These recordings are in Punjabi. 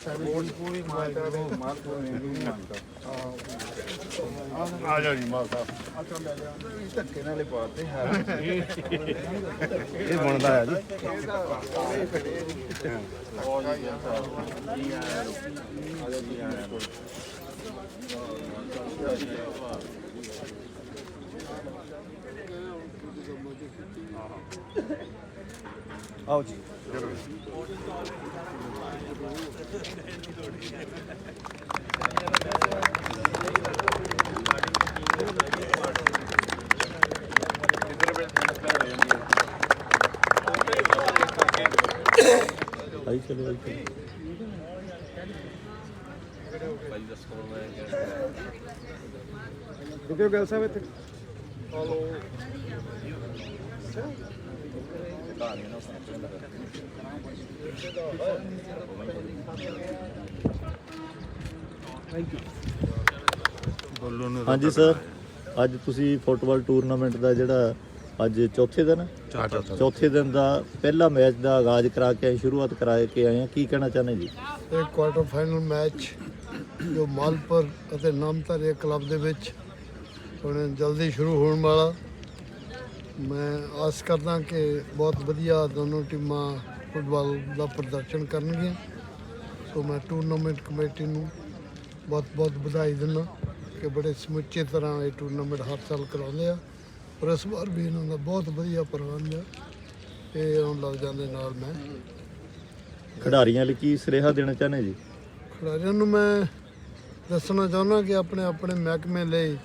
ਪੂਰੀ ਮਾਰਦਾ ਦੇ ਮਾਰਕੋ ਨੇ ਵੀ ਮੰਨਦਾ ਆ ਜਾ ਜੀ ਮਾਲ ਸਾਹਿਬ ਅੱਛਾ ਲੈ ਜਾ। ਧੱਕੇ ਨਾਲੇ ਪਾਤੇ ਹੈ ਇਹ ਬਣਦਾ ਹੈ ਜੀ। ਆਓ ਜੀ ਆਈ ਚਲੋ ਆਈ ਚਲੋ ਰੁਕਿਓ ਗੱਲ ਸਾਹਿਬ ਇੱਥੇ। ਬੋਲੋ ਹਾਂਜੀ ਸਰ ਅੱਜ ਤੁਸੀਂ ਫੁੱਟਬਾਲ ਟੂਰਨਾਮੈਂਟ ਦਾ ਜਿਹੜਾ ਅੱਜ ਚੌਥੇ ਦਿਨ ਹੈ? ਚੌਥੇ ਦਿਨ ਦਾ ਪਹਿਲਾ ਮੈਚ ਦਾ ਆਗਾਜ਼ ਕਰਾ ਕੇ ਆਏ, ਸ਼ੁਰੂਆਤ ਕਰਾ ਕੇ ਆਏ ਆ। ਕੀ ਕਹਿਣਾ ਚਾਹੁੰਦੇ ਜੀ? ਇਹ ਕੁਆਟਰ ਫਾਈਨਲ ਮੈਚ ਜੋ ਮਾਲਪੁਰ ਅਤੇ ਨਾਮਧਾਰੀ ਕਲੱਬ ਦੇ ਵਿੱਚ ਹੁਣ ਜਲਦੀ ਸ਼ੁਰੂ ਹੋਣ ਵਾਲਾ। ਮੈਂ ਆਸ ਕਰਦਾ ਕਿ ਬਹੁਤ ਵਧੀਆ ਦੋਨੋਂ ਟੀਮਾਂ ਫੁੱਟਬਾਲ ਦਾ ਪ੍ਰਦਰਸ਼ਨ ਕਰਨਗੀਆਂ। ਸੋ ਮੈਂ ਟੂਰਨਾਮੈਂਟ ਕਮੇਟੀ ਨੂੰ ਬਹੁਤ ਬਹੁਤ ਵਧਾਈ ਦਿੰਦਾ ਕਿ ਬੜੇ ਸਮੁੱਚੇ ਤਰ੍ਹਾਂ ਇਹ ਟੂਰਨਾਮੈਂਟ ਹਰ ਸਾਲ ਕਰਾਉਂਦੇ ਆ। ਔਰ ਇਸ ਵਾਰ ਵੀ ਇਹਨਾਂ ਦਾ ਬਹੁਤ ਵਧੀਆ ਪ੍ਰਬੰਧ ਆ। ਇਹ ਆਉਣ ਲੱਗ ਜਾਂਦੇ ਨਾਲ ਮੈਂ। ਖਿਡਾਰੀਆਂ ਲਈ ਕੀ ਸੁਨੇਹਾ ਦੇਣਾ ਚਾਹੁੰਦੇ ਜੀ? ਖਿਡਾਰੀਆਂ ਨੂੰ ਮੈਂ ਦੱਸਣਾ ਚਾਹੁੰਦਾ ਕਿ ਆਪਣੇ ਆਪਣੇ ਮਹਿਕਮੇ ਲਈ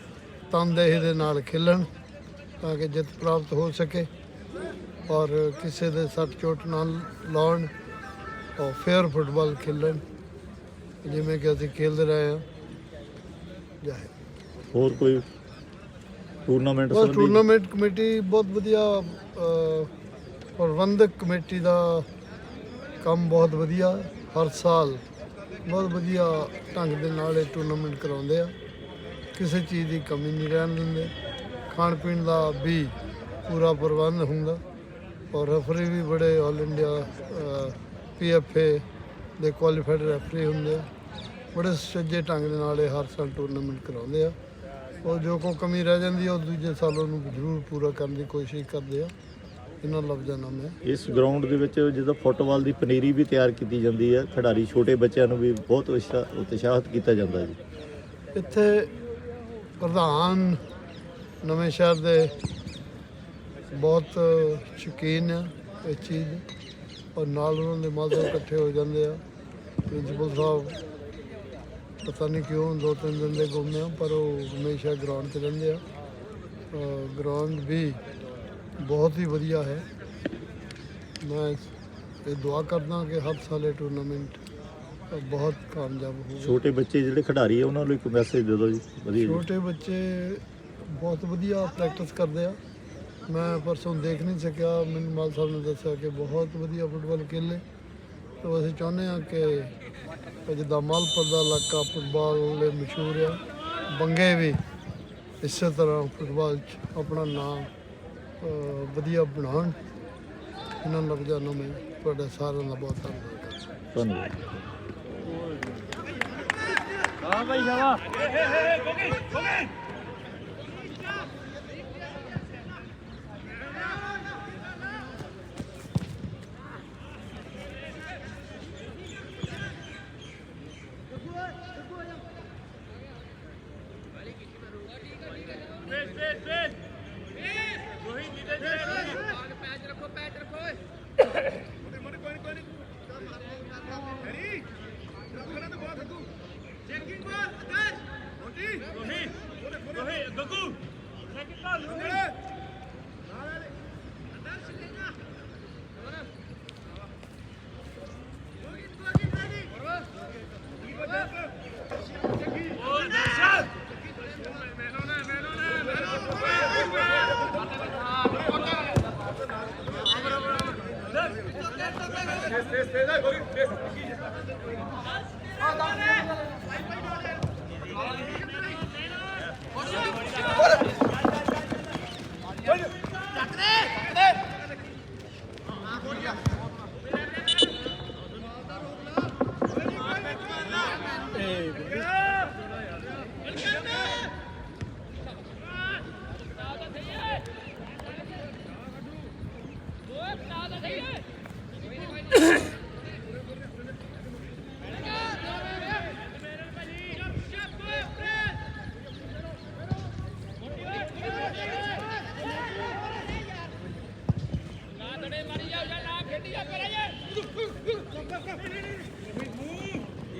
ਤਨਦੇਹੀ ਦੇ ਨਾਲ ਖੇਲਣ। ਤਾਂ ਕਿ ਜਿੱਤ ਪ੍ਰਾਪਤ ਹੋ ਸਕੇ ਔਰ ਕਿਸੇ ਦੇ ਸੱਟ ਚੋਟ ਨਾ ਲਾਉਣ ਔਰ ਫੇਅਰ ਫੁੱਟਬਾਲ ਖੇਲਣ। ਜਿਵੇਂ ਕਿ ਅਸੀਂ ਖੇਲਦੇ ਰਹੇ ਹਾਂ। ਜਾਏ ਹੋਰ ਕੋਈ ਟੂਰਨਾਮੈਂਟ ਸੰਬੰਧੀ? ਟੂਰਨਾਮੈਂਟ ਕਮੇਟੀ ਬਹੁਤ ਵਧੀਆ ਪ੍ਰਬੰਧਕ ਕਮੇਟੀ ਦਾ ਕੰਮ ਬਹੁਤ ਵਧੀਆ। ਹਰ ਸਾਲ ਬਹੁਤ ਵਧੀਆ ਢੰਗ ਦੇ ਨਾਲ ਇਹ ਟੂਰਨਾਮੈਂਟ ਕਰਾਉਂਦੇ ਆ। ਕਿਸੇ ਚੀਜ਼ ਦੀ ਕਮੀ ਨਹੀਂ ਰਹਿਣ ਦਿੰਦੇ। ਖਾਣ ਪੀਣ ਦਾ ਵੀ ਪੂਰਾ ਪ੍ਰਬੰਧ ਹੁੰਦਾ। ਔਰ ਰੈਫਰੀ ਵੀ ਬੜੇ ਆਲ ਇੰਡੀਆ ਪੀਐਫਏ ਦੇ ਕੁਆਲੀਫਾਈਡ ਰੈਫਰੀ ਹੁੰਦੇ ਆ। ਬੜੇ ਸੁਚੱਜੇ ਢੰਗ ਦੇ ਨਾਲ ਇਹ ਹਰ ਸਾਲ ਟੂਰਨਾਮੈਂਟ ਕਰਾਉਂਦੇ ਆ। ਉਹ ਜੋ ਕੋ ਕਮੀ ਰਹਿ ਜਾਂਦੀ ਉਹ ਦੂਜੇ ਸਾਲ ਉਹਨੂੰ ਜ਼ਰੂਰ ਪੂਰਾ ਕਰਨ ਦੀ ਕੋਸ਼ਿਸ਼ ਕਰਦੇ ਆ। ਇਹਨਾਂ ਲਫ਼ਜ਼ਾਂ ਨਾਲ ਮੈਂ। ਇਸ ਗਰਾਊਂਡ ਦੇ ਵਿੱਚ ਜਦੋਂ ਫੁੱਟਬਾਲ ਦੀ ਪਨੀਰੀ ਵੀ ਤਿਆਰ ਕੀਤੀ ਜਾਂਦੀ ਹੈ ਖਿਡਾਰੀ ਛੋਟੇ ਬੱਚਿਆਂ ਨੂੰ ਵੀ ਬਹੁਤ ਉਤਸ਼ਾ- ਉਤਸ਼ਾਹਿਤ ਕੀਤਾ ਜਾਂਦਾ ਜੀ। ਇੱਥੇ ਪ੍ਰਧਾਨ ਨਵੇਂ ਸ਼ਹਿਰ ਦੇ ਬਹੁਤ ਸ਼ੌਕੀਨ ਆ ਇਸ ਚੀਜ਼। ਔਰ ਨਾਲ ਉਹਨਾਂ ਦੇ ਮਾਧਵ ਇਕੱਠੇ ਹੋ ਜਾਂਦੇ ਆ। ਪ੍ਰਿੰਸੀਪਲ ਸਾਹਿਬ ਪਤਾ ਨਹੀਂ ਕਿਉਂ ਦੋ ਤਿੰਨ ਦਿਨ ਦੇ ਗੁੰਮੇ ਆ ਪਰ ਉਹ ਹਮੇਸ਼ਾ ਗਰਾਊਂਡ 'ਤੇ ਰਹਿੰਦੇ ਆ। ਗਰਾਊਂਡ ਵੀ ਬਹੁਤ ਹੀ ਵਧੀਆ ਹੈ। ਮੈਂ ਇਹ ਦੁਆ ਕਰਦਾ ਕਿ ਹਰ ਸਾਲ ਇਹ ਟੂਰਨਾਮੈਂਟ ਬਹੁਤ ਕਾਮਯਾਬ ਹੋਵੇ। ਛੋਟੇ ਬੱਚੇ ਜਿਹੜੇ ਖਿਡਾਰੀ ਆ ਉਹਨਾਂ ਨੂੰ ਇੱਕ ਮੈਸੇਜ ਦੇ ਦਿਓ ਜੀ ਵਧੀਆ ਛੋਟੇ ਬੱਚੇ ਬਹੁਤ ਵਧੀਆ ਪ੍ਰੈਕਟਿਸ ਕਰਦੇ ਆ ਮੈਂ ਪਰਸੋਂ ਦੇਖ ਨਹੀਂ ਸਕਿਆ ਮੈਨੂੰ ਮਾਲ ਸਾਹਿਬ ਨੇ ਦੱਸਿਆ ਕਿ ਬਹੁਤ ਵਧੀਆ ਫੁੱਟਬਾਲ ਖੇਲੇ ਤਾਂ ਅਸੀਂ ਚਾਹੁੰਦੇ ਆ ਕਿ ਜਿੱਦਾਂ ਮਾਲਪੁਰ ਦਾ ਇਲਾਕਾ ਫੁੱਟਬਾਲ ਲਈ ਮਸ਼ਹੂਰ ਆ ਬੰਗੇ ਵੀ ਇਸੇ ਤਰ੍ਹਾਂ ਫੁੱਟਬਾਲ 'ਚ ਆਪਣਾ ਨਾਮ ਵਧੀਆ ਬਣਾਉਣ ਇਹਨਾਂ ਲਫ਼ਜ਼ਾਂ ਨੂੰ ਮੈਂ ਤੁਹਾਡੇ ਸਾਰਿਆਂ ਦਾ ਬਹੁਤ ਧੰਨਵਾਦ ਕਰਦਾ ਧੰਨਵਾਦ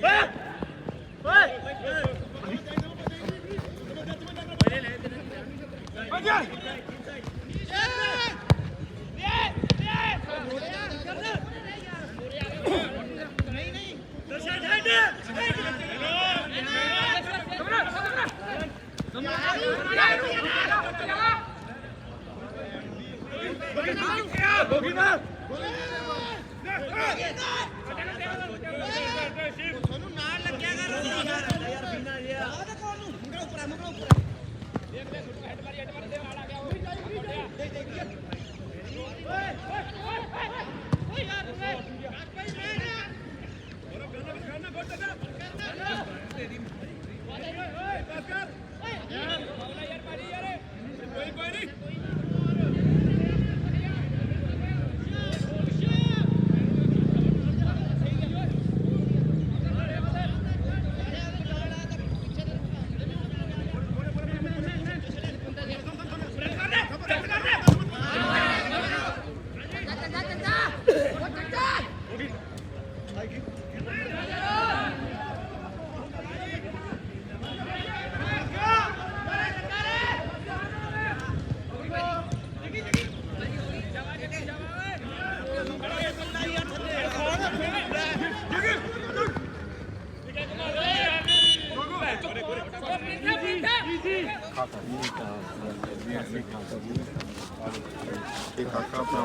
Ah ਇਹ ਕਾਕਾ ਆਪਣਾ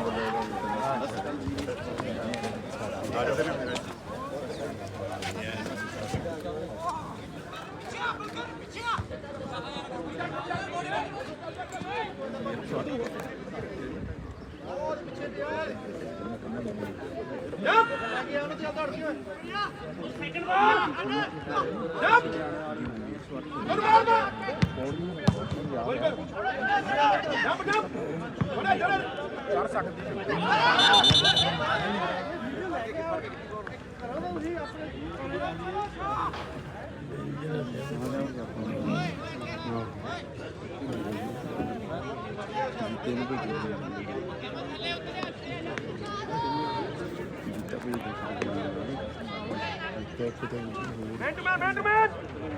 Benjamin, Benjamin!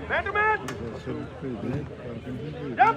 Benjamin! Yep!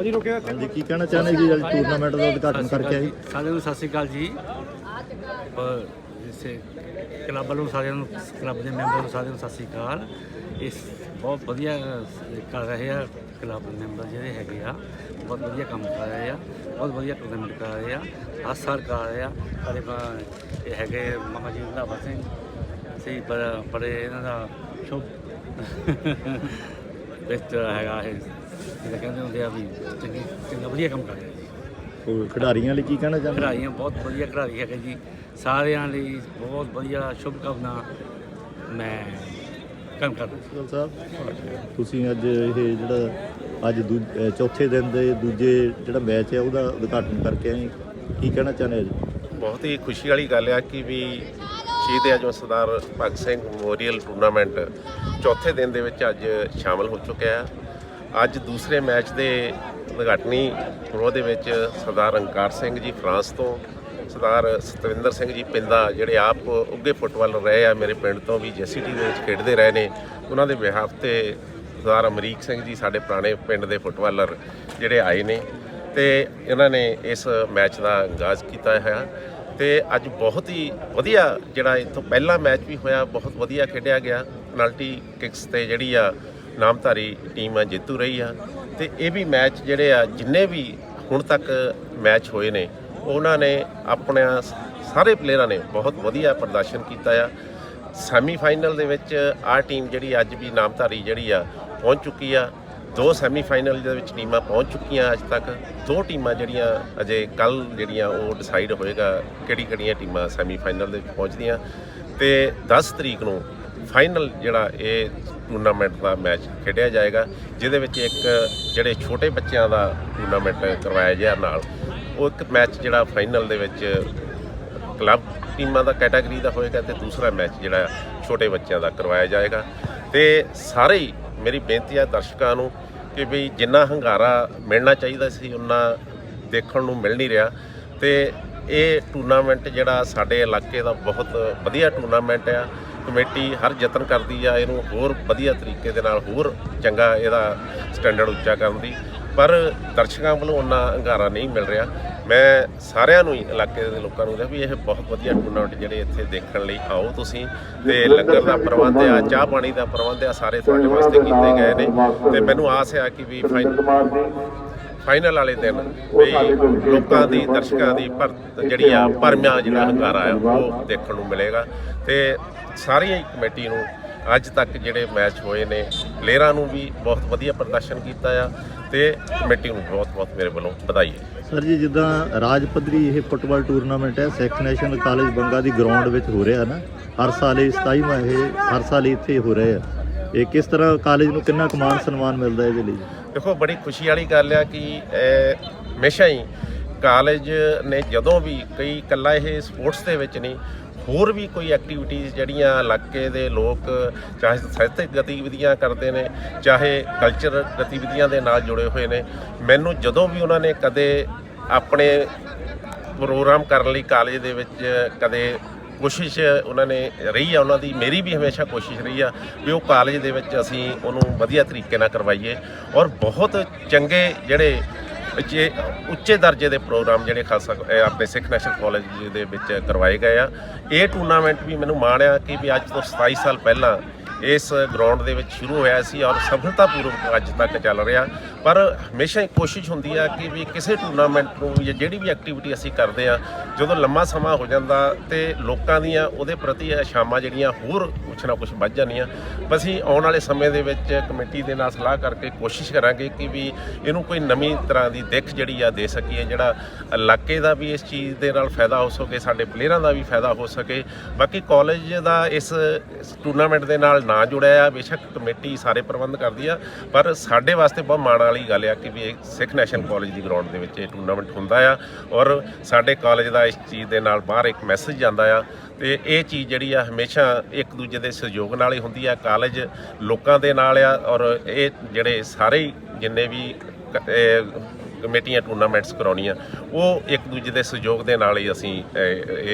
ਅਜੀ ਰੁਕਿਆ ਹਾਂਜੀ ਕੀ ਕਹਿਣਾ ਚਾਹੁੰਦੇ ਜੀ? ਅੱਜ ਟੂਰਨਾਮੈਂਟ ਦਾ ਉਦਘਾਟਨ ਕਰਕੇ ਆਏ। ਸਾਰਿਆਂ ਨੂੰ ਸਤਿ ਸ਼੍ਰੀ ਅਕਾਲ ਜੀ। ਇਸੇ ਕਲੱਬ ਵੱਲੋਂ ਸਾਰਿਆਂ ਨੂੰ ਕਲੱਬ ਦੇ ਮੈਂਬਰ ਨੂੰ ਸਾਰਿਆਂ ਨੂੰ ਸਤਿ ਸ਼੍ਰੀ ਅਕਾਲ। ਇਸ ਬਹੁਤ ਵਧੀਆ ਕਰ ਰਹੇ ਆ ਕਲੱਬ ਮੈਂਬਰ ਜਿਹੜੇ ਹੈਗੇ ਆ। ਬਹੁਤ ਵਧੀਆ ਕੰਮ ਕਰ ਰਹੇ ਆ। ਬਹੁਤ ਵਧੀਆ ਟੂਰਨਾਮੈਂਟ ਕਰ ਰਹੇ ਆ। ਹਰ ਸਾਲ ਕਰ ਰਹੇ ਆ। ਸਾਡੇ ਇਹ ਹੈਗੇ ਮਾਮਾ ਜੀ ਰੰਧਾਵਾ ਸਿੰਘ ਸਹੀ ਬੜਾ ਬੜੇ ਇਹਨਾਂ ਦਾ ਸ਼ੁਭ ਬੈਸਟ ਹੈਗਾ ਇਹ। ਜਿਹੜਾ ਕਹਿੰਦੇ ਹੁੰਦੇ ਆ ਵੀ ਚੰਗੀ ਚੰਗਾ ਵਧੀਆ ਕੰਮ ਕਰ ਰਹੇ ਆ ਜੀ। ਹੋਰ ਖਿਡਾਰੀਆਂ ਲਈ ਕੀ ਕਹਿਣਾ ਚਾਹੁੰਦੇ? ਖਿਡਾਰੀਆਂ ਬਹੁਤ ਵਧੀਆ ਖਿਡਾਰੀ ਹੈਗੇ ਜੀ। ਸਾਰਿਆਂ ਲਈ ਬਹੁਤ ਵਧੀਆ ਸ਼ੁਭ ਕਾਮਨਾ ਮੈਂ ਕੰਮ ਕਰਦਾ। ਸਾਹਿਬ ਤੁਸੀਂ ਅੱਜ ਇਹ ਜਿਹੜਾ ਅੱਜ ਦੂ- ਅਹ ਚੌਥੇ ਦਿਨ ਦੇ ਦੂਜੇ ਜਿਹੜਾ ਮੈਚ ਹੈ ਉਹਦਾ ਉਦਘਾਟਨ ਕਰਕੇ ਆਏ ਕੀ ਕਹਿਣਾ ਚਾਹੁੰਦੇ ਅੱਜ ਬਹੁਤ ਹੀ ਖੁਸ਼ੀ ਵਾਲੀ ਗੱਲ ਆ ਕਿ ਵੀ ਸ਼ਹੀਦ ਆਜਮ ਸਰਦਾਰ ਭਗਤ ਸਿੰਘ ਮੈਮੋਰੀਅਲ ਟੂਰਨਾਮੈਂਟ ਚੌਥੇ ਦਿਨ ਦੇ ਵਿੱਚ ਅੱਜ ਸ਼ਾਮਲ ਹੋ ਚੁੱਕਿਆ ਹੈ। ਅੱਜ ਦੂਸਰੇ ਮੈਚ ਦੇ ਉਦਘਾਟਨੀ ਰੋਹ ਦੇ ਵਿੱਚ ਸਰਦਾਰ ਅੰਕਾਰ ਸਿੰਘ ਜੀ ਫਰਾਂਸ ਤੋਂ, ਸਰਦਾਰ ਸਤਵਿੰਦਰ ਸਿੰਘ ਜੀ ਪਿੰਦਾ, ਜਿਹੜੇ ਆਪ ਉੱਗੇ ਫੁੱਟਬਾਲ ਰਹੇ ਆ ਮੇਰੇ ਪਿੰਡ ਤੋਂ ਵੀ ਜੈਸੀਟੀ ਦੇ ਵਿੱਚ ਖੇਡਦੇ ਰਹੇ ਨੇ। ਉਹਨਾਂ ਦੇ ਬਿਹਾਫ ਤੇ ਸਰਦਾਰ ਅਮਰੀਕ ਸਿੰਘ ਜੀ ਸਾਡੇ ਪੁਰਾਣੇ ਪਿੰਡ ਦੇ ਫੁੱਟਬਾਲਰ ਜਿਹੜੇ ਆਏ ਨੇ ਤੇ ਇਹਨਾਂ ਨੇ ਇਸ ਮੈਚ ਦਾ ਆਗਾਜ਼ ਕੀਤਾ ਹੈ ਤੇ ਅੱਜ ਬਹੁਤ ਹੀ ਵਧੀਆ ਜਿਹੜਾ ਇਹ ਪਹਿਲਾ ਮੈਚ ਵੀ ਹੋਇਆ, ਬਹੁਤ ਵਧੀਆ ਖੇਡਿਆ ਗਿਆ। ਪੈਨਲਟੀ ਕਿਕਸ ਤੇ ਜਿਹੜੀ ਆ ਨਾਮਧਾਰੀ ਟੀਮ ਆ, ਜੇਤੂ ਰਹੀ ਆ। ਤੇ ਇਹ ਵੀ ਮੈਚ ਜਿਹੜੇ ਆ, ਜਿੰਨੇ ਵੀ ਹੁਣ ਤੱਕ ਮੈਚ ਹੋਏ ਨੇ, ਉਹਨਾਂ ਨੇ ਆਪਣਿਆਂ ਸਾਰੇ ਪਲੇਅਰਾਂ ਨੇ ਬਹੁਤ ਵਧੀਆ ਪ੍ਰਦਰਸ਼ਨ ਕੀਤਾ ਆ। ਸੈਮੀ ਫਾਈਨਲ ਦੇ ਵਿੱਚ ਆ ਟੀਮ ਜਿਹੜੀ ਅੱਜ ਵੀ ਨਾਮਧਾਰੀ ਜਿਹੜੀ ਆ, ਪਹੁੰਚ ਚੁੱਕੀ ਆ। ਦੋ ਸੈਮੀ ਫਾਈਨਲ ਦੇ ਵਿੱਚ ਟੀਮਾਂ ਪਹੁੰਚ ਚੁੱਕੀਆਂ ਅੱਜ ਤੱਕ। ਦੋ ਟੀਮਾਂ ਜਿਹੜੀਆਂ ਅਜੇ ਕੱਲ ਜਿਹੜੀਆਂ ਉਹ ਡਿਸਾਈਡ ਹੋਏਗਾ ਕਿਹੜੀ ਕਿਹੜੀਆਂ ਟੀਮਾਂ ਸੈਮੀ ਫਾਈਨਲ ਦੇ ਵਿੱਚ ਪਹੁੰਚਦੀਆਂ। ਤੇ 10 ਤਰੀਕ ਨੂੰ ਫਾਈਨਲ ਜਿਹੜਾ ਇਹ ਟੂਰਨਾਮੈਂਟ ਦਾ ਮੈਚ ਖੇਡਿਆ ਜਾਏਗਾ, ਜਿਹਦੇ ਵਿੱਚ ਇੱਕ ਜਿਹੜੇ ਛੋਟੇ ਬੱਚਿਆਂ ਦਾ ਟੂਰਨਾਮੈਂਟ ਕਰਵਾਇਆ ਜਾ ਨਾਲ, ਉਹ ਇੱਕ ਮੈਚ ਜਿਹੜਾ ਫਾਈਨਲ ਦੇ ਵਿੱਚ ਕਲੱਬ ਟੀਮਾਂ ਦਾ ਕੈਟਾਗਰੀ ਦਾ ਹੋਏਗਾ ਤੇ ਦੂਸਰਾ ਮੈਚ ਜਿਹੜਾ ਛੋਟੇ ਬੱਚਿਆਂ ਦਾ ਕਰਵਾਇਆ ਜਾਏਗਾ। ਤੇ ਸਾਰੇ ਹੀ ਮੇਰੀ ਬੇਨਤੀ ਹੈ ਦਰਸ਼ਕਾਂ ਨੂੰ ਕਿ ਵੀ ਜਿੰਨਾ ਹੰਗਾਰਾ ਮਿਲਣਾ ਚਾਹੀਦਾ ਸੀ ਉਹਨਾਂ ਦੇਖਣ ਨੂੰ ਮਿਲ ਨਹੀਂ ਰਿਹਾ। ਤੇ ਇਹ ਟੂਰਨਾਮੈਂਟ ਜਿਹੜਾ ਸਾਡੇ ਇਲਾਕੇ ਦਾ ਬਹੁਤ ਵਧੀਆ ਟੂਰਨਾਮੈਂਟ ਆ। ਕਮੇਟੀ ਹਰ ਯਤਨ ਕਰਦੀ ਆ ਇਹਨੂੰ ਹੋਰ ਵਧੀਆ ਤਰੀਕੇ ਦੇ ਨਾਲ ਹੋਰ ਚੰਗਾ ਇਹਦਾ ਸਟੈਂਡਰਡ ਉੱਚਾ ਕਰਨ ਦੀ। ਪਰ ਦਰਸ਼ਕਾਂ ਵੱਲੋਂ ਉਹਨਾਂ ਹੰਗਾਰਾ ਨਹੀਂ ਮਿਲ ਰਿਹਾ। ਮੈਂ ਸਾਰਿਆਂ ਨੂੰ ਹੀ ਇਲਾਕੇ ਦੇ ਲੋਕਾਂ ਨੂੰ ਕਹਿੰਦਾ ਵੀ ਇਹ ਬਹੁਤ ਵਧੀਆ ਟੂਰਨਾਮੈਂਟ ਜਿਹੜੇ ਇੱਥੇ ਦੇਖਣ ਲਈ ਆਓ ਤੁਸੀਂ ਤੇ ਲੰਗਰ ਦਾ ਪ੍ਰਬੰਧ ਆ ਚਾਹ ਪਾਣੀ ਦਾ ਪ੍ਰਬੰਧ ਆ ਸਾਰੇ ਤੁਹਾਡੇ ਵਾਸਤੇ ਕੀਤੇ ਗਏ ਨੇ। ਤੇ ਮੈਨੂੰ ਆਸ ਆ ਕਿ ਵੀ ਫਾਈਨਲ ਫਾਈਨਲ ਵਾਲੇ ਦਿਨ ਵੀ ਲੋਕਾਂ ਦੀ, ਦਰਸ਼ਕਾਂ ਦੀ ਪਰ ਜਿਹੜੀ ਆ, ਭਰਮਿਆ ਜਿਹੜਾ ਹੰਗਾਰਾ ਆ, ਉਹ ਦੇਖਣ ਨੂੰ ਮਿਲੇਗਾ। ਤੇ ਸਾਰੀਆਂ ਹੀ ਕਮੇਟੀ ਨੂੰ ਅੱਜ ਤੱਕ ਜਿਹੜੇ ਮੈਚ ਹੋਏ ਨੇ ਪਲੇਅਰਾਂ ਨੂੰ ਵੀ ਬਹੁਤ ਵਧੀਆ ਪ੍ਰਦਰਸ਼ਨ ਕੀਤਾ ਆ ਤੇ ਕਮੇਟੀ ਨੂੰ ਬਹੁਤ ਬਹੁਤ ਮੇਰੇ ਵੱਲੋਂ ਵਧਾਈ ਹੈ। ਸਰ ਜੀ, ਜਿੱਦਾਂ ਰਾਜ ਪੱਧਰੀ ਇਹ ਫੁੱਟਬਾਲ ਟੂਰਨਾਮੈਂਟ ਹੈ ਸੈਕਸ ਨੈਸ਼ਨਲ ਕਾਲਜ ਬੰਗਾ ਦੀ ਗਰਾਊਂਡ ਵਿੱਚ ਹੋ ਰਿਹਾ ਨਾ, ਹਰ ਸਾਲ ਇਹ 27ਵਾਂ ਇਹ, ਹਰ ਸਾਲ ਇੱਥੇ ਹੋ ਰਿਹਾ ਹੈ ਇਹ ਕਿਸ ਤਰ੍ਹਾਂ ਕਾਲਜ ਨੂੰ ਕਿੰਨਾ ਕੁ ਮਾਣ ਸਨਮਾਨ ਮਿਲਦਾ ਇਹਦੇ ਲਈ? ਦੇਖੋ, ਬੜੀ ਖੁਸ਼ੀ ਵਾਲੀ ਗੱਲ ਆ ਕਿ ਹਮੇਸ਼ਾ ਹੀ ਕਾਲਜ ਨੇ ਜਦੋਂ ਵੀ ਕਈ ਇਕੱਲਾ ਇਹ ਸਪੋਰਟਸ ਦੇ ਵਿੱਚ ਨਹੀਂ, ਹੋਰ ਵੀ ਕੋਈ ਐਕਟੀਵਿਟੀਜ਼ ਜਿਹੜੀਆਂ ਇਲਾਕੇ ਦੇ ਲੋਕ ਚਾਹੇ ਸਾਹਿਤਕ ਗਤੀਵਿਧੀਆਂ ਕਰਦੇ ਨੇ, ਚਾਹੇ ਕਲਚਰ ਗਤੀਵਿਧੀਆਂ ਦੇ ਨਾਲ ਜੁੜੇ ਹੋਏ ਨੇ, ਮੈਨੂੰ ਜਦੋਂ ਵੀ ਉਹਨਾਂ ਨੇ ਕਦੇ ਆਪਣੇ ਪ੍ਰੋਗਰਾਮ ਕਰਨ ਲਈ ਕਾਲਜ ਦੇ ਵਿੱਚ ਕਦੇ ਕੋਸ਼ਿਸ਼ ਉਹਨਾਂ ਨੇ ਰਹੀ ਆ, ਉਹਨਾਂ ਦੀ ਮੇਰੀ ਵੀ ਹਮੇਸ਼ਾ ਕੋਸ਼ਿਸ਼ ਰਹੀ ਆ ਵੀ ਉਹ ਕਾਲਜ ਦੇ ਵਿੱਚ ਅਸੀਂ ਉਹਨੂੰ ਵਧੀਆ ਤਰੀਕੇ ਨਾਲ ਕਰਵਾਈਏ ਔਰ ਬਹੁਤ ਚੰਗੇ ਜਿਹੜੇ ਉੱਚੇ ਉੱਚੇ ਦਰਜੇ ਦੇ ਪ੍ਰੋਗਰਾਮ ਜਿਹੜੇ ਖਾਲਸਾ ਆਪਣੇ ਸਿੱਖ ਨੈਸ਼ਨਲ ਕਾਲਜ ਦੇ ਵਿੱਚ ਕਰਵਾਏ ਗਏ ਆ। ਇਹ ਟੂਰਨਾਮੈਂਟ ਵੀ ਮੈਨੂੰ ਮਾਣ ਆ ਕਿ ਵੀ ਅੱਜ ਤੋਂ 27 ਸਾਲ ਪਹਿਲਾਂ ਇਸ ਗਰਾਊਂਡ ਦੇ ਵਿੱਚ ਸ਼ੁਰੂ ਹੋਇਆ ਸੀ ਔਰ ਸਫਲਤਾਪੂਰਵਕ ਅੱਜ ਤੱਕ ਚੱਲ ਰਿਹਾ। ਪਰ ਹਮੇਸ਼ਾ ਹੀ ਕੋਸ਼ਿਸ਼ ਹੁੰਦੀ ਆ ਕਿ ਵੀ ਕਿਸੇ ਟੂਰਨਾਮੈਂਟ ਨੂੰ ਜਾਂ ਜਿਹੜੀ ਵੀ ਐਕਟੀਵਿਟੀ ਅਸੀਂ ਕਰਦੇ ਆ, ਜਦੋਂ ਲੰਮਾ ਸਮਾਂ ਹੋ ਜਾਂਦਾ ਤੇ ਲੋਕਾਂ ਦੀਆਂ ਉਹਦੇ ਪ੍ਰਤੀ ਸ਼ਾਮਾਂ ਜਿਹੜੀਆਂ ਹੋਰ ਕੁਛ ਨਾ ਕੁਛ ਵੱਧ ਜਾਂਦੀਆਂ। ਬਸ ਅਸੀਂ ਆਉਣ ਵਾਲੇ ਸਮੇਂ ਦੇ ਵਿੱਚ ਕਮੇਟੀ ਦੇ ਨਾਲ ਸਲਾਹ ਕਰਕੇ ਕੋਸ਼ਿਸ਼ ਕਰਾਂਗੇ ਕਿ ਵੀ ਇਹਨੂੰ ਕੋਈ ਨਵੀਂ ਤਰ੍ਹਾਂ ਦੀ ਦਿੱਖ ਜਿਹੜੀ ਆ ਦੇ ਸਕੀਏ, ਜਿਹੜਾ ਇਲਾਕੇ ਦਾ ਵੀ ਇਸ ਚੀਜ਼ ਦੇ ਨਾਲ ਫਾਇਦਾ ਹੋ ਸਕੇ, ਸਾਡੇ ਪਲੇਅਰਾਂ ਦਾ ਵੀ ਫਾਇਦਾ ਹੋ ਸਕੇ। ਬਾਕੀ ਕਾਲਜ ਦਾ ਇਸ ਟੂਰਨਾਮੈਂਟ ਦੇ ਨਾਲ ਨਾ ਜੁੜਿਆ ਆ, ਬੇਸ਼ੱਕ ਕਮੇਟੀ ਸਾਰੇ ਪ੍ਰਬੰਧ ਕਰਦੀ ਆ, ਪਰ ਸਾਡੇ ਵਾਸਤੇ ਬਹੁਤ ਮਾਣ ਵਾਲੀ ਗੱਲ ਆ ਕਿ ਵੀ ਇਹ ਸਿੱਖ ਨੈਸ਼ਨਲ ਕਾਲਜ ਦੀ ਗਰਾਊਂਡ ਦੇ ਵਿੱਚ ਇਹ ਟੂਰਨਾਮੈਂਟ ਹੁੰਦਾ ਆ ਔਰ ਸਾਡੇ ਕਾਲਜ ਦਾ ਇਸ ਚੀਜ਼ ਦੇ ਨਾਲ ਬਾਹਰ ਇੱਕ ਮੈਸੇਜ ਜਾਂਦਾ ਆ ਤੇ ਇਹ ਚੀਜ਼ ਜਿਹੜੀ ਆ ਹਮੇਸ਼ਾ ਇੱਕ ਦੂਜੇ ਦੇ ਸਹਿਯੋਗ ਨਾਲ ਹੀ ਹੁੰਦੀ ਆ, ਕਾਲਜ ਲੋਕਾਂ ਦੇ ਨਾਲ ਆ ਔਰ ਇਹ ਜਿਹੜੇ ਸਾਰੇ ਜਿੰਨੇ ਵੀ ਕਮੇਟੀਆਂ ਟੂਰਨਾਮੈਂਟਸ ਕਰਾਉਣੀਆਂ, ਉਹ ਇੱਕ ਦੂਜੇ ਦੇ ਸਹਿਯੋਗ ਦੇ ਨਾਲ ਹੀ ਅਸੀਂ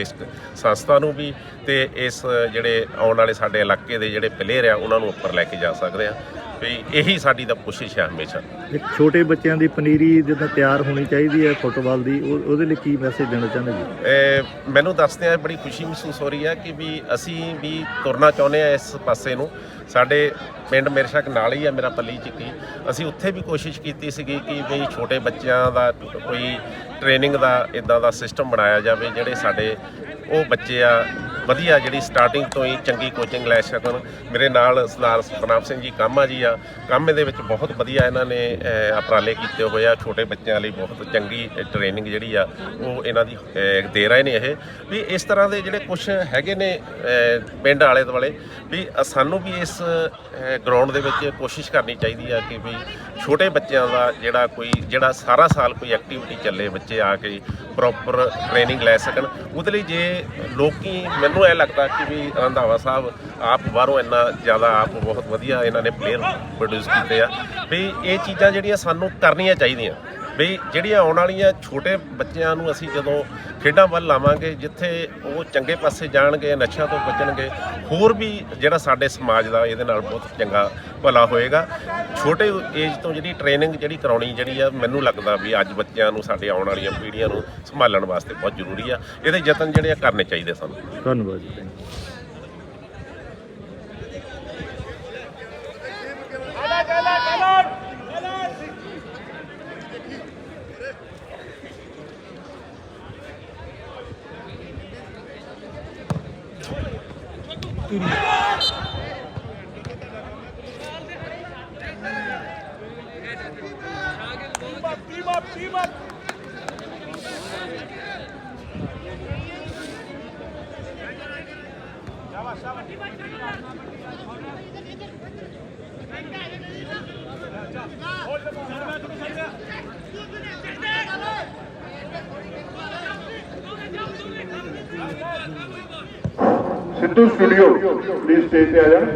ਇਸ ਸੰਸਥਾ ਨੂੰ ਵੀ ਤੇ ਇਸ ਜਿਹੜੇ ਆਉਣ ਵਾਲੇ ਸਾਡੇ ਇਲਾਕੇ ਦੇ ਜਿਹੜੇ ਪਲੇਅਰ ਆ, ਉਹਨਾਂ ਨੂੰ ਉੱਪਰ ਲੈ ਕੇ ਜਾ ਸਕਦੇ ਆ। ਵੀ ਇਹੀ ਸਾਡੀ ਤਾਂ ਕੋਸ਼ਿਸ਼ ਹੈ ਹਮੇਸ਼ਾ। ਇੱਕ ਛੋਟੇ ਬੱਚਿਆਂ ਦੀ ਪਨੀਰੀ ਜਿੱਦਾਂ ਤਿਆਰ ਹੋਣੀ ਚਾਹੀਦੀ ਹੈ ਫੁੱਟਬਾਲ ਦੀ ਉਹ- ਉਹਦੇ ਲਈ ਕੀ ਮੈਸੇਜ ਦੇਣਾ ਚਾਹੁੰਦੇ ਜੀ? ਇਹ ਮੈਨੂੰ ਦੱਸਦੇ ਆ ਬੜੀ ਖੁਸ਼ੀ ਮਹਿਸੂਸ ਹੋ ਰਹੀ ਹੈ ਕਿ ਵੀ ਅਸੀਂ ਵੀ ਤੁਰਨਾ ਚਾਹੁੰਦੇ ਆ ਇਸ ਪਾਸੇ ਨੂੰ। ਸਾਡੇ ਪਿੰਡ ਮੇਰੇ ਸ਼ੱਕ ਨਾਲ ਹੀ ਆ ਮੇਰਾ ਪੱਲੀ ਚੱਕੀ ਅਸੀਂ ਉੱਥੇ ਵੀ ਕੋਸ਼ਿਸ਼ ਕੀਤੀ ਸੀਗੀ ਕਿ ਵੀ ਛੋਟੇ ਬੱਚਿਆਂ ਦਾ ਕੋਈ ਟ੍ਰੇਨਿੰਗ ਦਾ ਇਦਾਂ ਦਾ ਸਿਸਟਮ ਬਣਾਇਆ ਜਾਵੇ ਜਿਹੜੇ ਸਾਡੇ ਉਹ ਬੱਚੇ ਆ ਵਧੀਆ ਜਿਹੜੀ ਸਟਾਰਟਿੰਗ ਤੋਂ ਹੀ ਚੰਗੀ ਕੋਚਿੰਗ ਲੈ ਸਕਣ। ਮੇਰੇ ਨਾਲ ਸਰਦਾਰ ਸਤਨਾਮ ਸਿੰਘ ਜੀ ਕਾਮਾ ਜੀ ਆ। ਕਾਮੇ ਦੇ ਵਿੱਚ ਬਹੁਤ ਵਧੀਆ ਇਹਨਾਂ ਨੇ ਉਪਰਾਲੇ ਕੀਤੇ ਹੋਏ ਆ। ਛੋਟੇ ਬੱਚਿਆਂ ਲਈ ਬਹੁਤ ਚੰਗੀ ਟ੍ਰੇਨਿੰਗ ਜਿਹੜੀ ਆ, ਉਹ ਇਹਨਾਂ ਦੀ ਦੇ ਰਹੇ ਨੇ ਇਹ। ਵੀ ਇਸ ਤਰ੍ਹਾਂ ਦੇ ਜਿਹੜੇ ਕੁਝ ਹੈਗੇ ਨੇ ਪਿੰਡ ਆਲੇ ਦੁਆਲੇ, ਵੀ ਸਾਨੂੰ ਵੀ ਇਸ ਗਰਾਊਂਡ ਦੇ ਵਿੱਚ ਕੋਸ਼ਿਸ਼ ਕਰਨੀ ਚਾਹੀਦੀ ਆ ਕਿ ਵੀ ਛੋਟੇ ਬੱਚਿਆਂ ਦਾ ਜਿਹੜਾ ਕੋਈ, ਜਿਹੜਾ ਸਾਰਾ ਸਾਲ ਕੋਈ ਐਕਟੀਵਿਟੀ ਚੱਲੇ ਬੱਚੇ ਆ ਕੇ ਪ੍ਰੋਪਰ ਟ੍ਰੇਨਿੰਗ ਲੈ ਸਕਣ। ਉਹਦੇ ਲਈ ਜੇ ਲੋਕੀ ਮੈਨੂੰ ਇਹ ਲੱਗਦਾ ਕਿ ਵੀ ਰੰਧਾਵਾ ਸਾਹਿਬ ਆਪ ਬਾਹਰੋਂ ਇੰਨਾ ਜ਼ਿਆਦਾ ਆਪ ਬਹੁਤ ਵਧੀਆ ਇਹਨਾਂ ਨੇ ਪਲੇਅਰ ਪ੍ਰੋਡਿਊਸ ਕੀਤੇ ਆ, ਵੀ ਇਹ ਚੀਜ਼ਾਂ ਜਿਹੜੀਆਂ ਸਾਨੂੰ ਕਰਨੀਆਂ ਚਾਹੀਦੀਆਂ। ਵੀ ਜਿਹੜੀਆਂ ਆਉਣ ਵਾਲੀਆਂ ਛੋਟੇ ਬੱਚਿਆਂ ਨੂੰ ਅਸੀਂ ਜਦੋਂ ਖੇਡਾਂ ਵੱਲ ਲਾਵਾਂਗੇ, ਜਿੱਥੇ ਉਹ ਚੰਗੇ ਪਾਸੇ ਜਾਣਗੇ, ਨਸ਼ਿਆਂ ਤੋਂ ਬਚਣਗੇ, ਹੋਰ ਵੀ ਜਿਹੜਾ ਸਾਡੇ ਸਮਾਜ ਦਾ ਇਹਦੇ ਨਾਲ ਬਹੁਤ ਚੰਗਾ ਭਲਾ ਹੋਏਗਾ। ਛੋਟੇ ਏਜ ਤੋਂ ਜਿਹੜੀ ਟ੍ਰੇਨਿੰਗ ਜਿਹੜੀ ਕਰਾਉਣੀ ਜਿਹੜੀ ਆ ਮੈਨੂੰ ਲੱਗਦਾ ਵੀ ਅੱਜ ਬੱਚਿਆਂ ਨੂੰ ਸਾਡੇ ਆਉਣ ਵਾਲੀਆਂ ਪੀੜ੍ਹੀਆਂ ਨੂੰ ਸੰਭਾਲਣ ਵਾਸਤੇ ਬਹੁਤ ਜ਼ਰੂਰੀ ਆ। ਇਹਦੇ ਯਤਨ ਜਿਹੜੇ ਆ ਕਰਨੇ ਚਾਹੀਦੇ ਸਾਨੂੰ। ਧੰਨਵਾਦ ਜੀ। Thank Sidhu studio please stage ਤੇ ਆ ਜਾਣ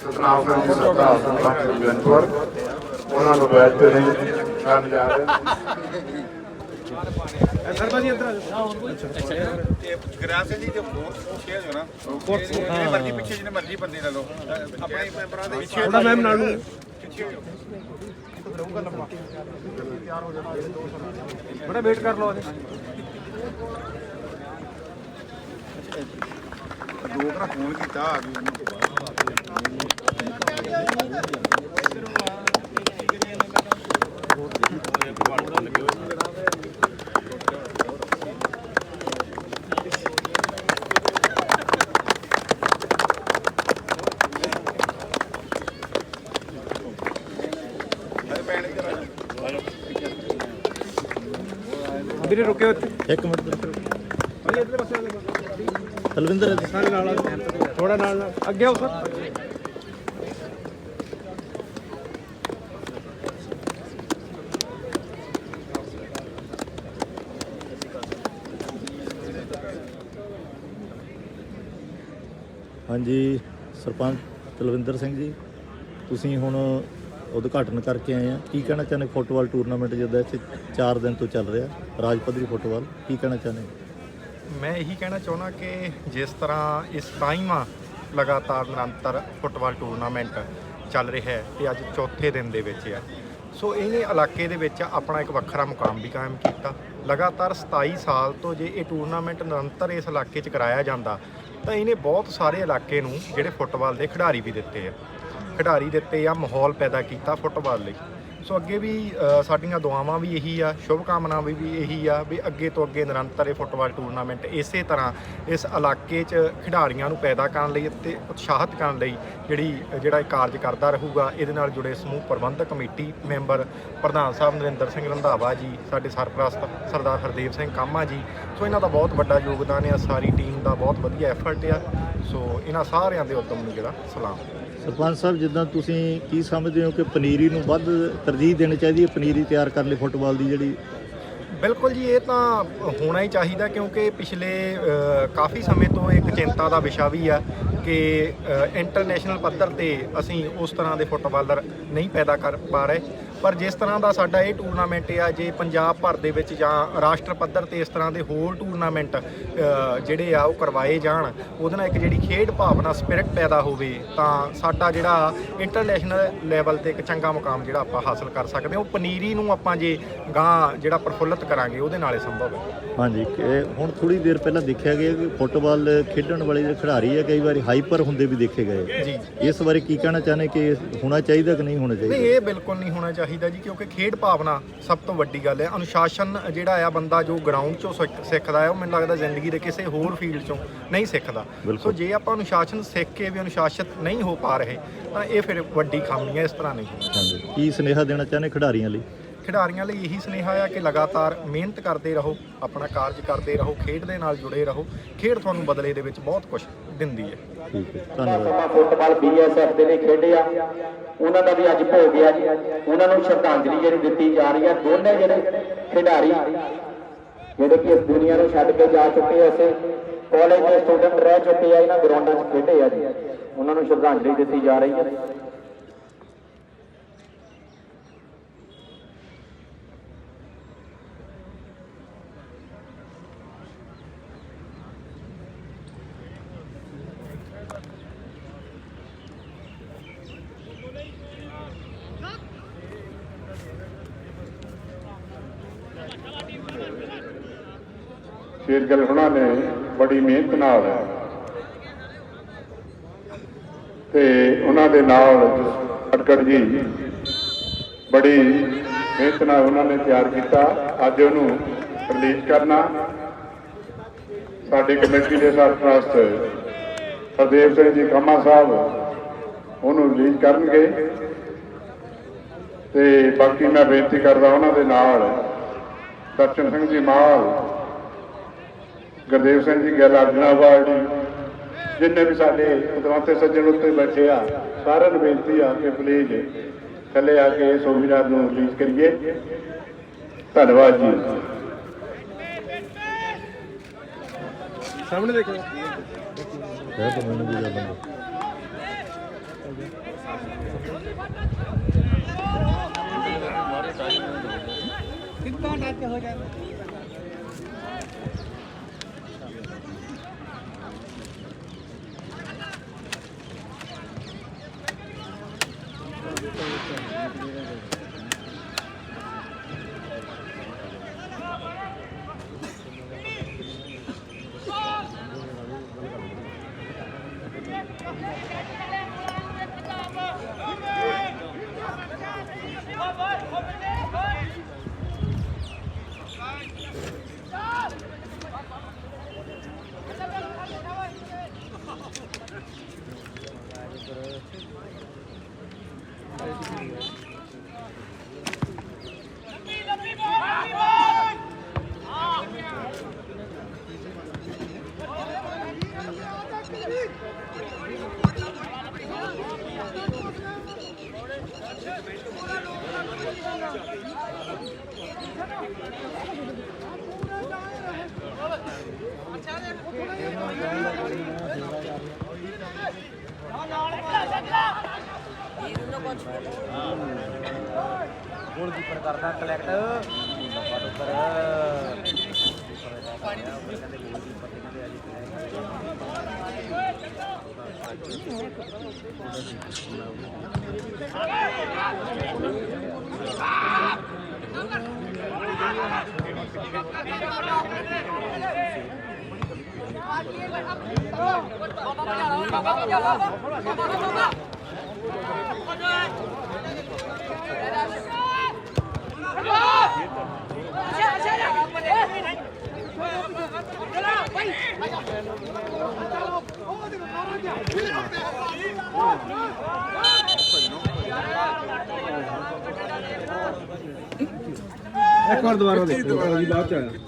ਸਤਨਾਮ ਸਿੰਘ ਜੀ ਸਰਦਾਰ ਸਰਪੰਚ ਜਨਪੁਰ ਉਹਨਾਂ ਨੂੰ ਬੈਠ ਤੇ ਨਹੀਂ ਕਰਨ ਜਾ ਰਹੇ ਸਰਪੰਚ ਗ੍ਰਾਸ ਜੀ ਦੇ ਫੋਰ ਸ਼ੇਅਰ ਹੋ ਨਾ ਜਿਹੜੇ ਮਰਜ਼ੀ ਪਿੱਛੇ ਜਿਹਨੇ ਮਰਜ਼ੀ ਬੰਦੇ ਲੈ ਲਓ ਆਪਣੇ ਮੈਂਬਰਾਂ ਦੇ ਪਿੱਛੇ ਥੋੜਾ ਮੈਮ ਨਾਲ ਨੂੰ ਬੜਾ ਵੇਟ ਕਰ ਲਓ ਅਜੇ ਦੋ ਘਰ ਫੋਨ ਕੀਤਾ ਆ ਗਈ ਉਹਨੂੰ ਵੀਰੇ ਰੁਕਿਓ ਇੱਥੇ ਇੱਕ ਮਿੰਟ। ਭਾਈ ਇੱਧਰਲੇ ਪਾਸੇ। ਤਲਵਿੰਦਰ ਸਾਰੇ ਨਾਲ ਥੋੜਾ ਨਾਲ ਨਾਲ ਅੱਗੇ ਆਓ ਸਰ ਹਾਂਜੀ ਸਰਪੰਚ ਤਲਵਿੰਦਰ ਸਿੰਘ ਜੀ ਤੁਸੀਂ ਹੁਣ ਉਦਘਾਟਨ ਕਰਕੇ ਆਏ ਆ। ਕੀ ਕਹਿਣਾ ਚਾਹੁੰਦੇ ਫੁੱਟਬਾਲ ਟੂਰਨਾਮੈਂਟ ਜਿਹਦਾ ਇੱਥੇ 4 ਦਿਨ ਤੋਂ ਚੱਲ ਰਿਹਾ? ਰਾਜ ਪੱਧਰੀ ਫੁੱਟਬਾਲ, ਕੀ ਕਹਿਣਾ ਚਾਹੁੰਦੇ? ਮੈਂ ਇਹੀ ਕਹਿਣਾ ਚਾਹੁੰਦਾ ਕਿ ਜਿਸ ਤਰ੍ਹਾਂ ਇਸ ਟਾਈਮ ਆ ਲਗਾਤਾਰ ਨਿਰੰਤਰ ਫੁੱਟਬਾਲ ਟੂਰਨਾਮੈਂਟ ਚੱਲ ਰਿਹਾ ਹੈ ਤੇ ਅੱਜ ਚੌਥੇ ਦਿਨ ਦੇ ਵਿੱਚ ਆ। ਸੋ ਇਹਨੇ ਇਲਾਕੇ ਦੇ ਵਿੱਚ ਆਪਣਾ ਇੱਕ ਵੱਖਰਾ ਮੁਕਾਮ ਵੀ ਕਾਇਮ ਕੀਤਾ। ਲਗਾਤਾਰ 27 ਸਾਲ ਤੋਂ ਜੇ ਇਹ ਟੂਰਨਾਮੈਂਟ ਨਿਰੰਤਰ ਇਸ ਇਲਾਕੇ 'ਚ ਕਰਾਇਆ ਜਾਂਦਾ, ਤਾਂ ਇਹਨੇ ਬਹੁਤ ਸਾਰੇ ਇਲਾਕੇ ਨੂੰ ਜਿਹੜੇ ਫੁੱਟਬਾਲ ਦੇ ਖਿਡਾਰੀ ਵੀ ਦਿੱਤੇ ਆ। ਖਿਡਾਰੀ ਦਿੱਤੇ ਆ ਮਾਹੌਲ ਪੈਦਾ ਕੀਤਾ ਫੁੱਟਬਾਲ ਲਈ। ਸੋ ਅੱਗੇ ਵੀ ਸਾਡੀਆਂ ਦੁਆਵਾਂ ਵੀ ਇਹੀ ਆ ਸ਼ੁਭ ਕਾਮਨਾਵਾਂ ਵੀ ਵੀ ਇਹੀ ਆ ਵੀ ਅੱਗੇ ਤੋਂ ਅੱਗੇ ਨਿਰੰਤਰ ਇਹ ਫੁੱਟਬਾਲ ਟੂਰਨਾਮੈਂਟ ਇਸੇ ਤਰ੍ਹਾਂ ਇਸ ਇਲਾਕੇ 'ਚ ਖਿਡਾਰੀਆਂ ਨੂੰ ਪੈਦਾ ਕਰਨ ਲਈ ਅਤੇ ਉਤਸ਼ਾਹਿਤ ਕਰਨ ਲਈ ਜਿਹੜੀ, ਜਿਹੜਾ ਇਹ ਕਾਰਜ ਕਰਦਾ ਰਹੂਗਾ, ਇਹਦੇ ਨਾਲ ਜੁੜੇ ਸਮੂਹ ਪ੍ਰਬੰਧਕ ਕਮੇਟੀ ਮੈਂਬਰ ਪ੍ਰਧਾਨ ਸਾਹਿਬ ਨਰਿੰਦਰ ਸਿੰਘ ਰੰਧਾਵਾ ਜੀ, ਸਾਡੇ ਸਰਪ੍ਰਸਤ ਸਰਦਾਰ ਹਰਦੇਵ ਸਿੰਘ ਕਾਮਾ ਜੀ। ਸੋ ਇਹਨਾਂ ਦਾ ਬਹੁਤ ਵੱਡਾ ਯੋਗਦਾਨ ਆ, ਸਾਰੀ ਟੀਮ ਦਾ ਬਹੁਤ ਵਧੀਆ ਐਫਰਟ ਆ। ਸੋ ਇਹਨਾਂ ਸਾਰਿਆਂ ਦੇ ਉਦਮ ਨੂੰ ਜਿਹੜਾ ਸਲਾਮ। ਸਰਪੰਚ ਸਾਹਿਬ, ਜਿੱਦਾਂ ਤੁਸੀਂ ਕੀ ਸਮਝਦੇ ਹੋ ਕਿ ਪਨੀਰੀ ਨੂੰ ਵੱਧ ਤਰਜੀਹ ਦੇਣੀ ਚਾਹੀਦੀ ਹੈ, ਪਨੀਰੀ ਤਿਆਰ ਕਰਨ ਲਈ ਫੁੱਟਬਾਲ ਦੀ ਜਿਹੜੀ? ਬਿਲਕੁਲ ਜੀ, ਇਹ ਤਾਂ ਹੋਣਾ ਹੀ ਚਾਹੀਦਾ ਕਿਉਂਕਿ ਪਿਛਲੇ ਕਾਫੀ ਸਮੇਂ ਤੋਂ ਇੱਕ ਚਿੰਤਾ ਦਾ ਵਿਸ਼ਾ ਵੀ ਆ ਕਿ ਇੰਟਰਨੈਸ਼ਨਲ ਪੱਧਰ ਤੇ ਅਸੀਂ ਉਸ ਤਰ੍ਹਾਂ ਦੇ ਫੁੱਟਬਾਲਰ ਨਹੀਂ ਪੈਦਾ ਕਰ ਪਾ ਰਹੇ। ਪਰ ਜਿਸ ਤਰ੍ਹਾਂ ਦਾ ਸਾਡਾ ਇਹ ਟੂਰਨਾਮੈਂਟ ਆ ਜੇ ਪੰਜਾਬ ਭਰ ਦੇ ਵਿੱਚ ਜਾਂ ਰਾਸ਼ਟਰ ਪੱਧਰ ਤੇ ਇਸ ਤਰ੍ਹਾਂ ਦੇ ਹੋਰ ਟੂਰਨਾਮੈਂਟ ਜਿਹੜੇ ਆ ਉਹ ਕਰਵਾਏ ਜਾਣ ਉਹਦੇ ਨਾਲ ਇੱਕ ਜਿਹੜੀ ਖੇਡ ਭਾਵਨਾ ਸਪਿਰਿਟ ਪੈਦਾ ਹੋਵੇ ਤਾਂ ਸਾਡਾ ਜਿਹੜਾ ਇੰਟਰਨੈਸ਼ਨਲ ਲੈਵਲ ਤੇ ਇੱਕ ਚੰਗਾ ਮੁਕਾਮ ਜਿਹੜਾ ਆਪਾਂ ਹਾਸਲ ਕਰ ਸਕਦੇ ਹਾਂ। ਉਹ ਪਨੀਰੀ ਨੂੰ ਆਪਾਂ ਜੇ ਗਾਂ ਜਿਹੜਾ ਪ੍ਰਫੁੱਲਤ ਕਰਾਂਗੇ ਉਹਦੇ ਨਾਲ ਹੀ ਸੰਭਵ ਹੈ। ਹਾਂਜੀ ਹੁਣ ਥੋੜੀ ਦੇਰ ਪਹਿਲਾਂ ਦੇਖਿਆ ਗਿਆ ਕਿ ਫੁੱਟਬਾਲ ਖੇਡਣ ਵਾਲੇ ਜਿਹੜੇ ਖਿਡਾਰੀ ਆ ਕਈ ਵਾਰੀ ਹਾਈਪਰ ਹੁੰਦੇ ਵੀ ਦੇਖੇ ਗਏ ਜੀ। ਇਸ ਬਾਰੇ ਕੀ ਕਹਿਣਾ ਚਾਹੁੰਦੇ ਕਿ ਹੋਣਾ ਚਾਹੀਦਾ ਕਿ ਨਹੀਂ ਹੋਣਾ ਨਹੀਂ ਚਾਹੀਦਾ? ਇਹ ਬਿਲਕੁਲ ਨਹੀਂ ਹੋਣਾ ਚਾਹੀਦਾ। ਜੀ ਕਿਉਂਕਿ ਖੇਡ ਭਾਵਨਾ ਸਭ ਤੋਂ ਵੱਡੀ ਗੱਲ ਹੈ। ਅਨੁਸ਼ਾਸਨ ਜਿਹੜਾ ਆ ਬੰਦਾ ਜੋ ਗਰਾਊਂਡ 'ਚੋਂ ਸਿੱਖ- ਸਿੱਖਦਾ ਹੈ ਉਹ ਮੈਨੂੰ ਲੱਗਦਾ ਜ਼ਿੰਦਗੀ ਦੇ ਕਿਸੇ ਹੋਰ ਫੀਲਡ 'ਚੋਂ ਨਹੀਂ ਸਿੱਖਦਾ। ਸੋ ਜੇ ਆਪਾਂ ਅਨੁਸ਼ਾਸਨ ਸਿੱਖ ਕੇ ਵੀ ਅਨੁਸ਼ਾਸਿਤ ਨਹੀਂ ਹੋ ਪਾ ਰਹੇ ਤਾਂ ਇਹ ਫਿਰ ਵੱਡੀ ਖਾਮੀ ਹੈ ਇਸ ਤਰ੍ਹਾਂ ਨਹੀਂ ਹੋਣਾ ਹਾਂਜੀ। ਕੀ ਸੁਨੇਹਾ ਦੇਣਾ ਚਾਹੁੰਦੇ ਖਿਡਾਰੀਆਂ ਲਈ? ਖਿਡਾਰੀਆਂ ਲਈ ਇਹੀ ਸੁਨੇਹਾ ਆ ਕਿ ਲਗਾਤਾਰ ਮਿਹਨਤ ਕਰਦੇ ਰਹੋ ਆਪਣਾ ਕਾਰਜ ਕਰਦੇ ਰਹੋ ਖੇਡ ਦੇ ਨਾਲ ਜੁੜੇ ਰਹੋ। ਖੇਡ ਤੁਹਾਨੂੰ ਬਦਲੇ ਦੇ ਵਿੱਚ ਬਹੁਤ ਕੁਝ ਦਿੰਦੀ ਹੈ। ਠੀਕ ਹੈ ਧੰਨਵਾਦ। ਸਮਾਂ ਫੁੱਟਬਾਲ ਬੀਐਸਐਫ ਦੇ ਨੇ ਖੇਡਿਆ ਉਹਨਾਂ ਦਾ ਵੀ ਅੱਜ ਭੋਗ ਗਿਆ ਜੀ। ਉਹਨਾਂ ਨੂੰ ਸ਼ਰਧਾਂਜਲੀ ਜਿਹੜੀ ਦਿੱਤੀ ਜਾ ਰਹੀ ਹੈ ਦੋਨੇ ਜਿਹੜੇ ਖਿਡਾਰੀ ਜਿਹੜੇ ਕਿ ਇਸ ਦੁਨੀਆ ਨੂੰ ਛੱਡ ਕੇ ਜਾ ਚੁੱਕੇ ਐ ਅਸੀਂ ਕਾਲਜ ਦੇ ਸਟੂਡੈਂਟ ਰਹਿ ਚੁੱਕੇ ਆ ਇਹਨਾਂ ਗਰਾਊਂਡਾਂ 'ਚ ਖੇਡੇ ਆ ਜੀ। ਉਹਨਾਂ ਨੂੰ ਸ਼ਰਧਾਂਜਲੀ ਦਿੱਤੀ ਜਾ ਰਹੀ ਹੈ ਸ਼ੇਰਗਿੱਲ ਹੁਣਾਂ ਨੇ, ਬੜੀ ਮਿਹਨਤ ਨਾਲ। ਤੇ ਉਹਨਾਂ ਦੇ ਨਾਲ ਅਟਕੜ ਜੀ, ਬੜੀ ਮਿਹਨਤ ਨਾਲ ਉਹਨਾਂ ਨੇ ਤਿਆਰ ਕੀਤਾ। ਅੱਜ ਉਹਨੂੰ ਰਿਲੀਜ਼ ਕਰਨਾ। ਸਾਡੀ ਕਮੇਟੀ ਦੇ ਸਰਪ੍ਰਸਤ ਹਰਦੇਵ ਸਿੰਘ ਜੀ ਖੰਮਾ ਸਾਹਿਬ ਉਹਨੂੰ ਰਿਲੀਜ਼ ਕਰਨਗੇ। ਤੇ ਬਾਕੀ ਮੈਂ ਬੇਨਤੀ ਕਰਦਾ ਉਹਨਾਂ ਦੇ ਨਾਲ ਦਰਸ਼ਨ ਸਿੰਘ ਜੀ ਮਾਲ ਗੁਰਦੇਵ ਸਿੰਘ ਜੀ ਗਿੱਲ ਅਰਜਨਾ ਅਵਾਰਡ ਜਿੰਨੇ ਵੀ ਸਾਡੇ ਉਦਵੰਤੇ ਸੱਜਣ ਉੱਤੇ ਬੈਠੇ ਆ ਸਾਰਿਆਂ ਨੂੰ ਬੇਨਤੀ ਆ ਕਿ ਪਲੀਜ਼ ਥੱਲੇ ਆ ਕੇ ਸੋਮੀਨਾਥ ਨੂੰ ਰਿਲੀਜ਼ ਕਰੀਏ। ਧੰਨਵਾਦ ਜੀ। ਸਾਹਮਣੇ ਦੇਖੋ। ਕਹਿ ਤਾਂ ਮੈਨੂੰ ਵੀ ਜਾਂਦਾ गोलकीपर करता कलेक्ट डुब्बर Bapak, bapak, bapak, bapak, bapak, bapak, bapak, bapak, bapak, bapak, ਇੱਕ ਵਾਰ ਦੁਬਾਰਾ ਦੇਖੋ ਜੀ ਬਾਅਦ ਚ ਆਇਆ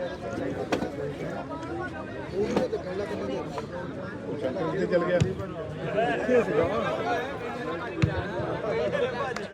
ਚੱਲ ਗਿਆ। ਸੀ